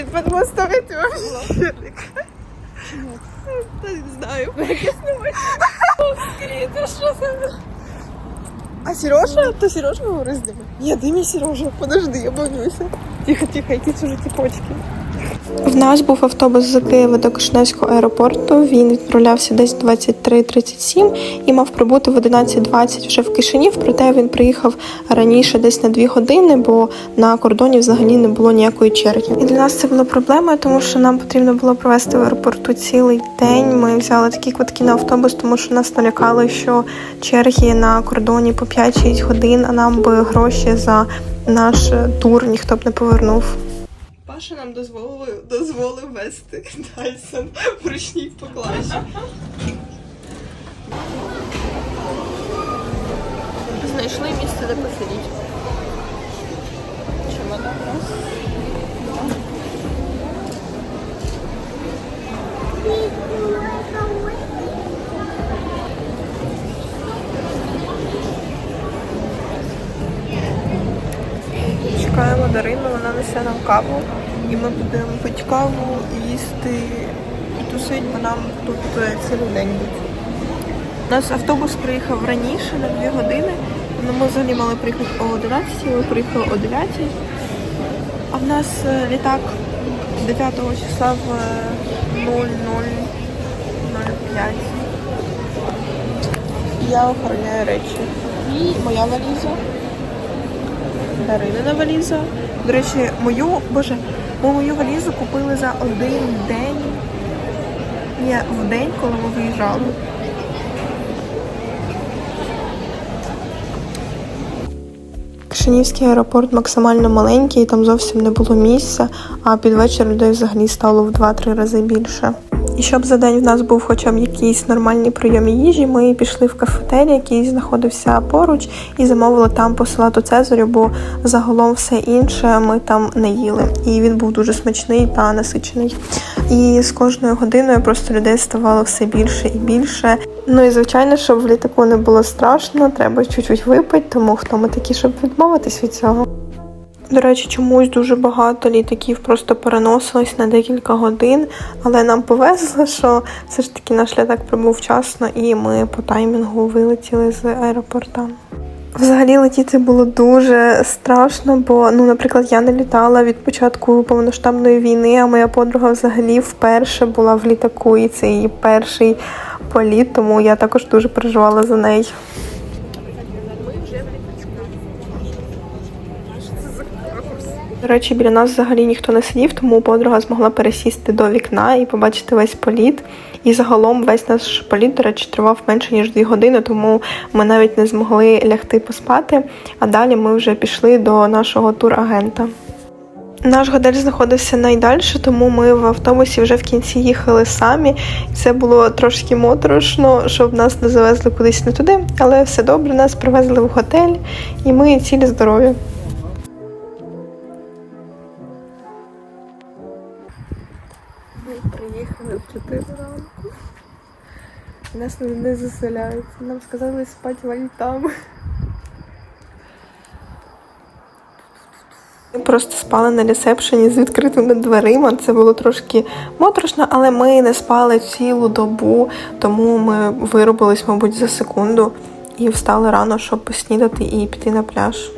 Говорит, потом оставить его. Та не знаю. Скріти, що це? А Сережа? То Сережа говорить з ними? Ні, дай мені Сережа. Подожди, я боюся. Тихо, тихо, йди чужі тіпочки. В нас був автобус з Києва до Кишиневського аеропорту. Він відправлявся десь 23.37 і мав прибути в 11.20 вже в Кишинів. Проте він приїхав раніше, десь на 2 години, бо на кордоні взагалі не було ніякої черги. І для нас це було проблемою, тому що нам потрібно було провести в аеропорту цілий день. Ми взяли такі квитки на автобус, тому що нас налякали, що черги на кордоні по 5-6 годин, а нам би гроші за наш тур ніхто б не повернув. Паша нам дозволив, дозволив вести Дайсон в ручній поклажі. Знайшли місце, де посидіти. Чемодан раз. Чекаємо Дарину, вона несе нам каву. І ми будемо пити каву їсти і тусить, бо нам тут е, цілий день буде. Нас автобус приїхав раніше на 2 години. Ну, ми взагалі мали приїхати о 11, ми приїхали о 9. А в нас е, літак 9 числа в е, 00.05. Я охороняю речі. І моя валіза. Даринина валіза. До речі, мою, боже, ми мою валізу купили за один день. Ні, в день, коли ми виїжджали. Кишинівський аеропорт максимально маленький, там зовсім не було місця, а під вечір людей взагалі стало в 2-3 рази більше. І щоб за день в нас був хоча б якийсь нормальний прийом їжі, ми пішли в кафетерій, який знаходився поруч, і замовили там по салату Цезарю, бо загалом все інше ми там не їли. І він був дуже смачний та насичений. І з кожною годиною просто людей ставало все більше і більше. Ну і звичайно, щоб в літаку не було страшно, треба чуть-чуть випити, тому хто ми такі, щоб відмовитись від цього. До речі, чомусь дуже багато літаків просто переносились на декілька годин, але нам повезло, що все ж таки наш літак прибув вчасно і ми по таймінгу вилетіли з аеропорта. Взагалі летіти було дуже страшно, бо, ну, наприклад, я не літала від початку повноштабної війни, а моя подруга взагалі вперше була в літаку, і це її перший політ, тому я також дуже переживала за неї. До речі, біля нас взагалі ніхто не сидів, тому подруга змогла пересісти до вікна і побачити весь політ. І загалом весь наш політ, до речі, тривав менше ніж дві години, тому ми навіть не змогли лягти поспати. А далі ми вже пішли до нашого турагента. Наш готель знаходився найдальше, тому ми в автобусі вже в кінці їхали самі. Це було трошки моторошно, щоб нас не завезли кудись не туди, але все добре, нас привезли в готель, і ми цілі здорові. Нас не, заселяють. Нам сказали спати вальтами. Ми просто спали на ресепшені з відкритими дверима. Це було трошки моторошно, але ми не спали цілу добу, тому ми виробились, мабуть, за секунду і встали рано, щоб поснідати і піти на пляж.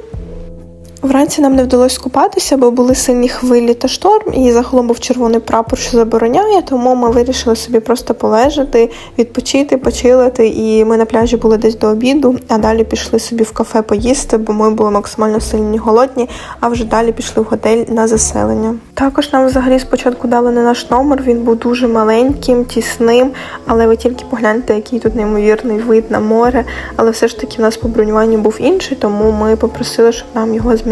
Вранці нам не вдалося купатися, бо були сильні хвилі та шторм, і загалом був червоний прапор, що забороняє, тому ми вирішили собі просто полежати, відпочити, почилити. І ми на пляжі були десь до обіду, а далі пішли собі в кафе поїсти, бо ми були максимально сильні голодні, а вже далі пішли в готель на заселення. Також нам взагалі спочатку дали не наш номер, він був дуже маленьким, тісним, але ви тільки погляньте, який тут неймовірний вид на море. Але все ж таки в нас по бронюванню був інший, тому ми попросили, щоб нам його змінили.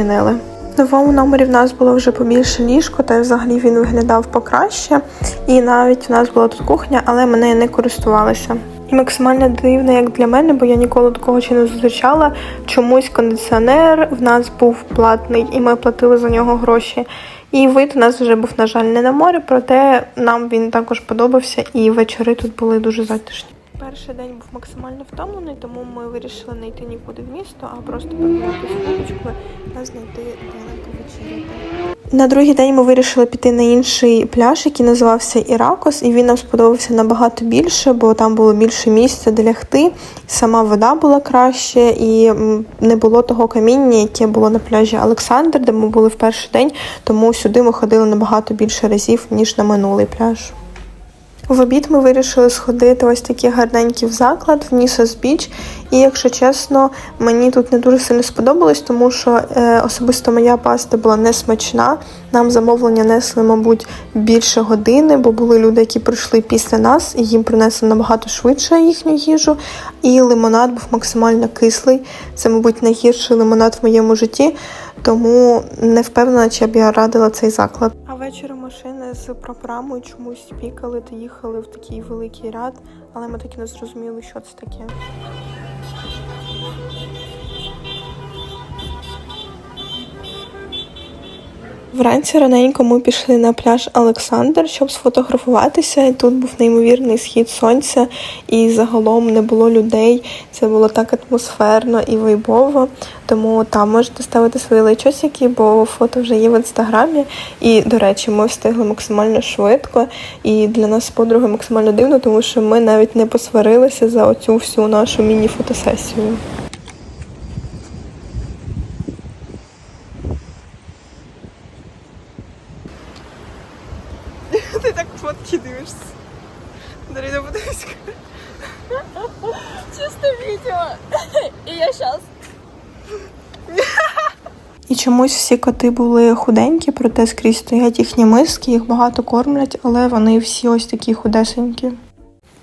В новому номері в нас було вже побільше ліжко, та й взагалі він виглядав покраще. І навіть у нас була тут кухня, але ми нею не користувалися. І максимально дивно, як для мене, бо я ніколи такого ще не зустрічала. Чомусь кондиціонер в нас був платний, і ми платили за нього гроші. І вид у нас вже був, на жаль, не на море, проте нам він також подобався, і вечори тут були дуже затишні. Перший день був максимально втомлений, тому ми вирішили не йти нікуди в місто, а просто прогулятися вуличкою та знайти де повечеряти. На другий день ми вирішили піти на інший пляж, який називався Іракос, і він нам сподобався набагато більше, бо там було більше місця де лягти. Сама вода була краще, і не було того каміння, яке було на пляжі Олександр, де ми були в перший день. Тому сюди ми ходили набагато більше разів ніж на минулий пляж. В обід ми вирішили сходити ось такий гарненький в заклад в Нісос Біч. І якщо чесно, мені тут не дуже сильно сподобалось, тому що е, особисто моя паста була не смачна. Нам замовлення несли, мабуть, більше години, бо були люди, які прийшли після нас, і їм принесли набагато швидше їхню їжу. І лимонад був максимально кислий. Це, мабуть, найгірший лимонад в моєму житті, тому не впевнена, чи б я радила цей заклад. А ввечері машини з прапорами чомусь пікали та їхали в такий великий ряд, але ми так і не зрозуміли, що це таке. Вранці раненько ми пішли на пляж Олександр, щоб сфотографуватися. Тут був неймовірний схід сонця, і загалом не було людей. Це було так атмосферно і вайбово. Тому там можете ставити свої лайчосики, бо фото вже є в інстаграмі. І, до речі, ми встигли максимально швидко. І для нас з подругою максимально дивно, тому що ми навіть не посварилися за оцю всю нашу міні-фотосесію. Ти так фотки дивишся. Дарина, подивись. Чисто відео. І я зараз. І чомусь всі коти були худенькі, проте скрізь стоять їхні миски, їх багато кормлять, але вони всі ось такі худесенькі.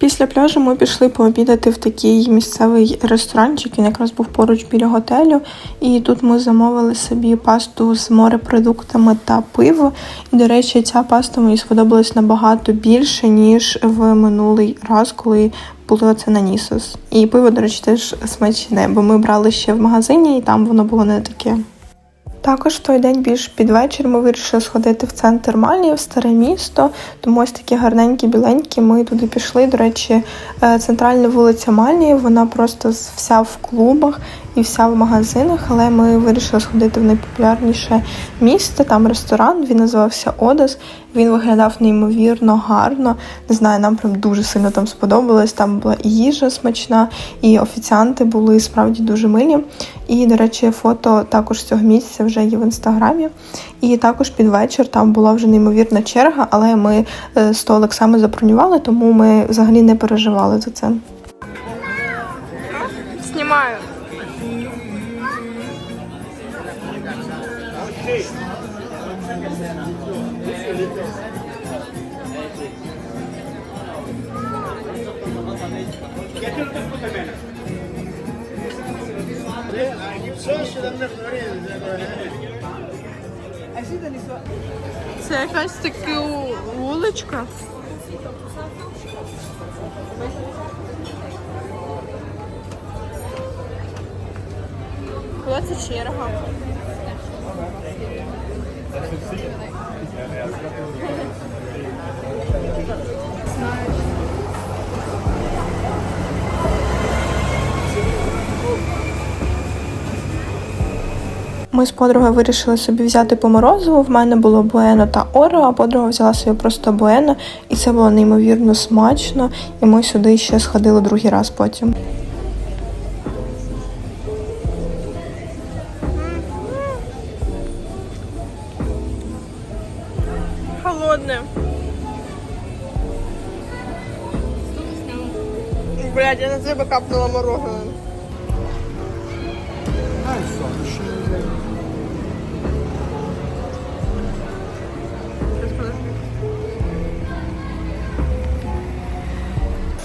Після пляжу ми пішли пообідати в такий місцевий ресторанчик, він якраз був поруч біля готелю. І тут ми замовили собі пасту з морепродуктами та пиво. І, до речі, ця паста мені сподобалась набагато більше, ніж в минулий раз, коли було це на Нісос. І пиво, до речі, теж смачне, бо ми брали ще в магазині, і там воно було не таке. Також в той день більш під вечір ми вирішили сходити в центр Малії, в старе місто. Тому ось такі гарненькі, біленькі. Ми туди пішли. До речі, е, центральна вулиця Малії, вона просто вся в клубах і вся в магазинах. Але ми вирішили сходити в найпопулярніше місце. Там ресторан, він називався Одес. Він виглядав неймовірно гарно. Не знаю, нам прям дуже сильно там сподобалось. Там була і їжа смачна, і офіціанти були справді дуже милі. І, до речі, фото також цього місця вже є в інстаграмі. І також під вечір там була вже неймовірна черга, але ми е, столик саме забронювали, тому ми взагалі не переживали за це. Снимаю. Це якась така вуличка. Коли це черга? Ми з подругою вирішили собі взяти по морозиву. В мене було буено та оро, а подруга взяла собі просто буено, і це було неймовірно смачно. І ми сюди ще сходили другий раз потім. Холодне. Блядь, я на себе капнула мороженое.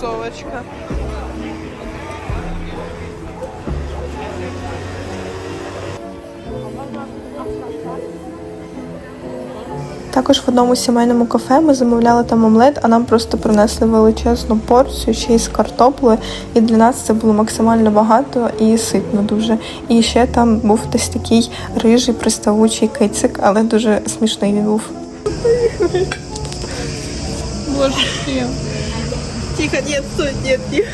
Совочка. Також в одному сімейному кафе ми замовляли там омлет, а нам просто принесли величезну порцію ще й з картоплею. І для нас це було максимально багато і ситно дуже. І ще там був десь такий рижий приставучий кицик, але дуже смішний він був. Боже. Тихо, нет, стой, нет, тихо.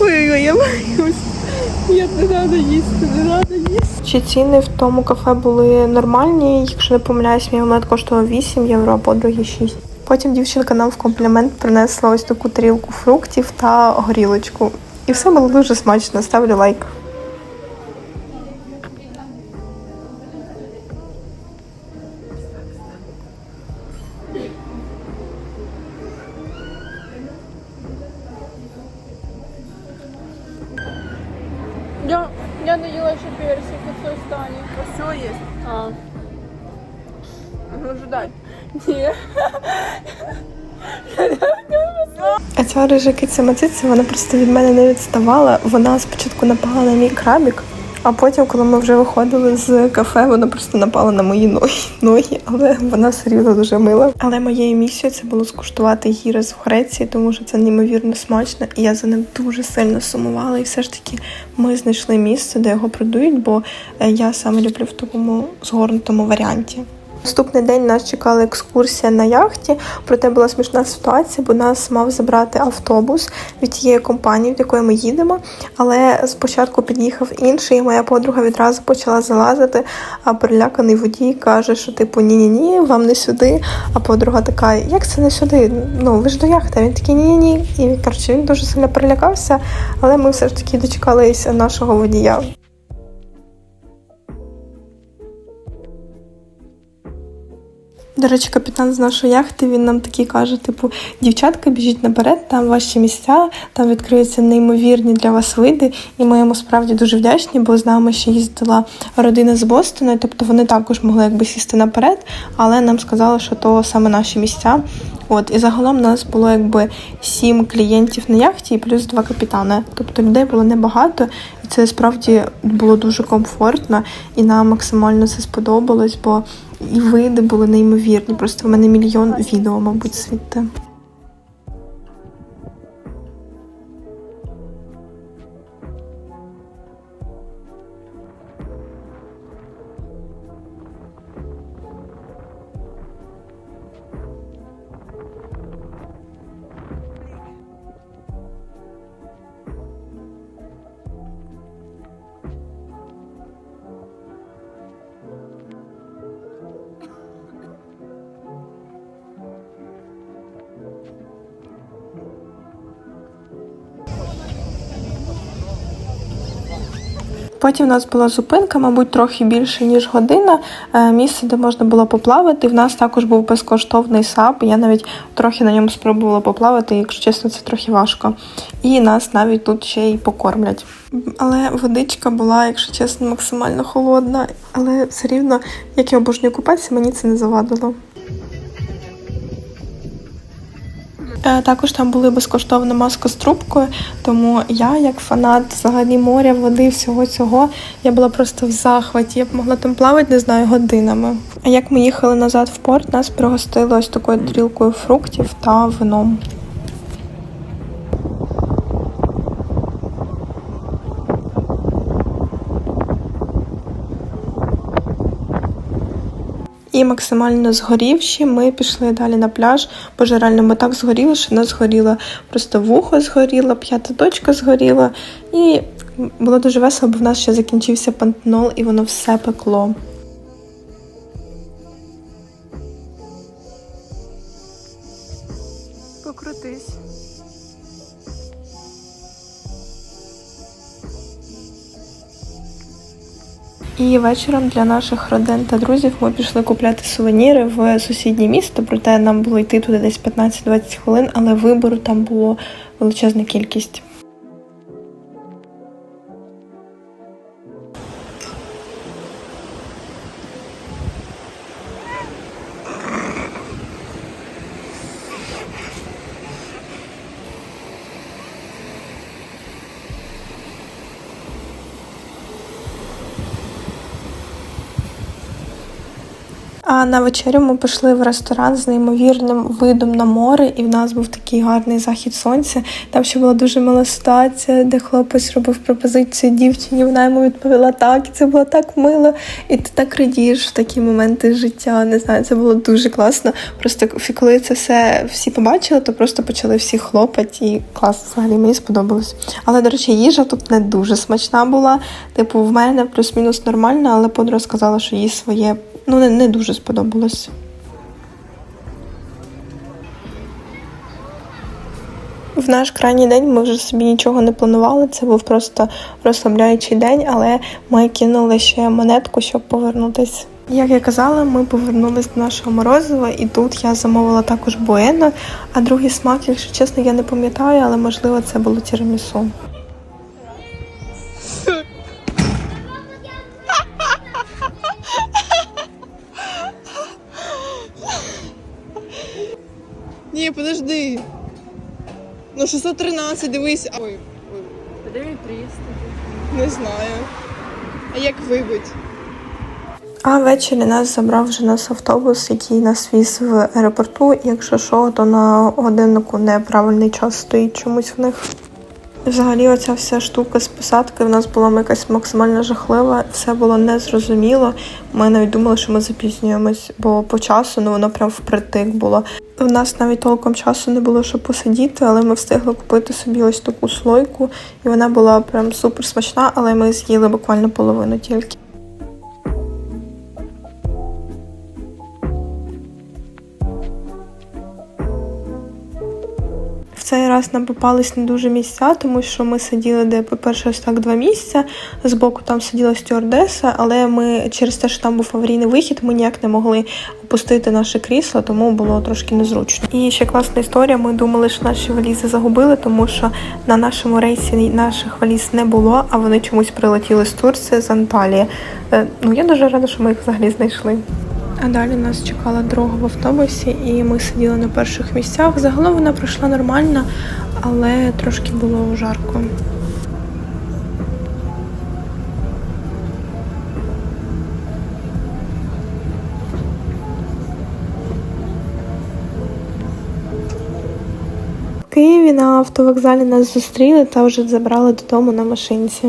Ой-ой-ой, я боюсь. Нет, не надо їсти, не надо їсти. Чи ціни в тому кафе були нормальні? Якщо не помиляюсь, мій омлет коштував 8 євро, а подруги 6. Потім дівчинка нам в комплімент принесла ось таку тарілку фруктів та горілочку. І все було дуже смачно. Ставлю лайк. Я не їла ще персик, оце останнє. Все є. А. Ну, ждай. Ні. А ця рижа киця Мациця, вона просто від мене не відставала. Вона спочатку напала на мій крабік, а потім, коли ми вже виходили з кафе, вона просто напала на мої ноги, ноги але вона серйозно дуже мила. Але моєю місією це було скуштувати гірес в Греції, тому що це неймовірно смачно, і я за ним дуже сильно сумувала. І все ж таки ми знайшли місце, де його продають, бо е, я саме люблю в такому згорнутому варіанті. Наступний день нас чекала екскурсія на яхті. Проте була смішна ситуація, бо нас мав забрати автобус від тієї компанії, в якої ми їдемо. Але спочатку під'їхав інший, і моя подруга відразу почала залазити. А переляканий водій каже, що типу ні-ні ні, вам не сюди. А подруга така, як це не сюди? Ну ви ж до яхти. Він такий ні-ні ні. І коротше, він дуже сильно перелякався, але ми все ж таки дочекалися нашого водія. До речі, капітан з нашої яхти він нам такий каже: типу, дівчатка, біжіть наперед, там ваші місця, там відкриються неймовірні для вас види. І ми йому справді дуже вдячні, бо з нами ще їздила родина з Бостона, тобто вони також могли якби сісти наперед, але нам сказали, що то саме наші місця. От і загалом у нас було якби сім клієнтів на яхті і плюс два капітани. Тобто людей було небагато, і це справді було дуже комфортно, і нам максимально це сподобалось, бо і види були неймовірні. Просто в мене мільйон відео, мабуть, звідти. Потім у нас була зупинка, мабуть, трохи більше ніж година. е, Місце, де можна було поплавати. В нас також був безкоштовний сап. Я навіть трохи на ньому спробувала поплавати, якщо чесно, це трохи важко. І нас навіть тут ще й покормлять. Але водичка була, якщо чесно, максимально холодна. Але все рівно, як я обожнюю купатися, мені це не завадило. Також там були безкоштовна маска з трубкою, тому я, як фанат взагалі моря, води, всього цього, я була просто в захваті. Я б могла там плавати, не знаю, годинами. А як ми їхали назад в порт, нас пригостили ось такою тарілкою фруктів та вином. І максимально згорівші, ми пішли далі на пляж, бо ж ми так згоріли, що нас згоріло просто вухо згоріло, п'ята точка згоріла. І було дуже весело, бо в нас ще закінчився пантенол і воно все пекло. І вечором для наших родин та друзів ми пішли купляти сувеніри в сусіднє місто, проте нам було йти туди десь 15-20 хвилин, але вибору там було величезна кількість. На вечерю ми пішли в ресторан з неймовірним видом на море, і в нас був такий гарний захід сонця. Там ще була дуже мила ситуація, де хлопець робив пропозицію дівчині. Вона йому відповіла так, і це було так мило. І ти так радієш в такі моменти життя. Не знаю, це було дуже класно. Просто коли це все всі побачили, то просто почали всі хлопати, і клас взагалі мені сподобалось. Але, до речі, їжа тут не дуже смачна була. Типу, в мене плюс-мінус нормальна, але подруга сказала, що їй своє ну не, не дуже сподобалось. В наш крайній день ми вже собі нічого не планували. Це був просто розслабляючий день, але ми кинули ще монетку, щоб повернутись. Як я казала, ми повернулись до нашого морозива, і тут я замовила також буено. А другий смак, якщо чесно, я не пам'ятаю, але можливо це було тірамісу. 613, дивись. Ой, ой, Подиви 300. не знаю. А як вибить? А ввечері нас забрав вже нас автобус, який нас віз в аеропорту. І Якщо що, то на годиннику неправильний час стоїть чомусь в них. Взагалі, оця вся штука з посадки в нас була якась максимально жахлива, все було незрозуміло. Ми навіть думали, що ми запізнюємось, бо по часу ну воно прям впритик було. У нас навіть толком часу не було, щоб посидіти, але ми встигли купити собі ось таку слойку, і вона була прям супер смачна, але ми з'їли буквально половину тільки. Цей раз нам попались не дуже місця, тому що ми сиділи, де, по-перше, ось так два місця. Збоку там сиділа стюардеса, але ми через те, що там був аварійний вихід, ми ніяк не могли опустити наше крісло, тому було трошки незручно. І ще класна історія. Ми думали, що наші валізи загубили, тому що на нашому рейсі наших валіз не було, а вони чомусь прилетіли з Турції, з Анталії. Е, Ну я дуже рада, що ми їх взагалі знайшли. А далі нас чекала дорога в автобусі, і ми сиділи на перших місцях. Загалом вона пройшла нормально, але трошки було жарко. В Києві на автовокзалі нас зустріли та вже забрали додому на машинці.